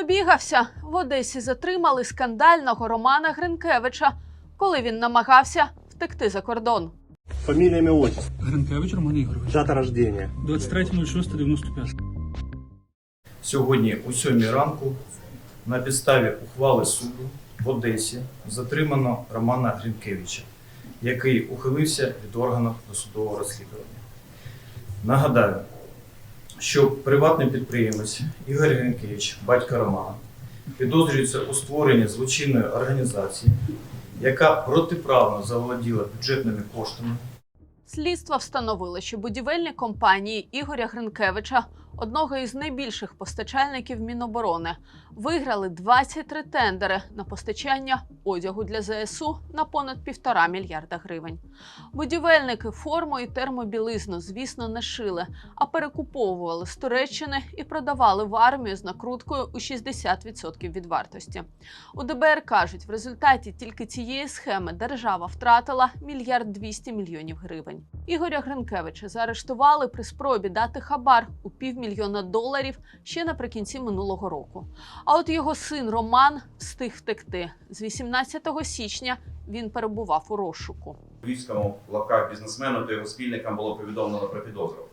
добігався. В Одесі затримали скандального Романа Гринкевича, коли він намагався втекти за кордон. Фамилия, имя, отчество. Гринкевич Роман Ігорович. Дата рождения. 23.06.95. Сьогодні о 7 ранку на підставі ухвали суду в Одесі затримано Романа Гринкевича, який ухилився від органів досудового розслідування. Нагадаю, що приватний підприємець Ігор Гринкевич, батько Романа, підозрюється у створенні злочинної організації, яка протиправно заволоділа бюджетними коштами. Слідство встановило, що будівельні компанії Ігоря Гринкевича, одного із найбільших постачальників Міноборони, виграли 23 тендери на постачання одягу для ЗСУ на понад півтора мільярда гривень. Будівельники форму і термобілизну, звісно, не шили, а перекуповували з Туреччини і продавали в армію з накруткою у 60% від вартості. У ДБР кажуть, в результаті тільки цієї схеми держава втратила мільярд 200 мільйонів гривень. Ігоря Гринкевича заарештували при спробі дати хабар у півмільйона доларів ще наприкінці минулого року. А от його син Роман встиг втекти. З 18 січня він перебував у розшуку. Львівському в лапках бізнесмену та його спільникам було повідомлено про підозру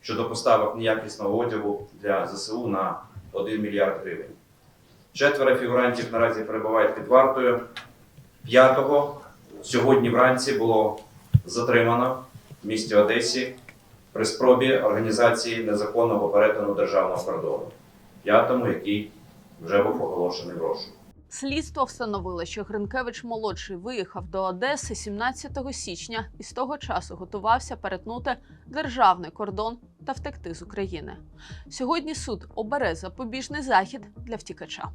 щодо поставок неякісного одягу для ЗСУ на 1 мільярд гривень. Четверо фігурантів наразі перебувають під вартою. П'ятого сьогодні вранці було затримано в місті Одесі при спробі організації незаконного перетину державного кордону. П'ятому, який вже був оголошений в розшук. Слідство встановило, що Гринкевич молодший виїхав до Одеси 17 січня і з того часу готувався перетнути державний кордон та втекти з України. Сьогодні суд обере запобіжний захід для втікача.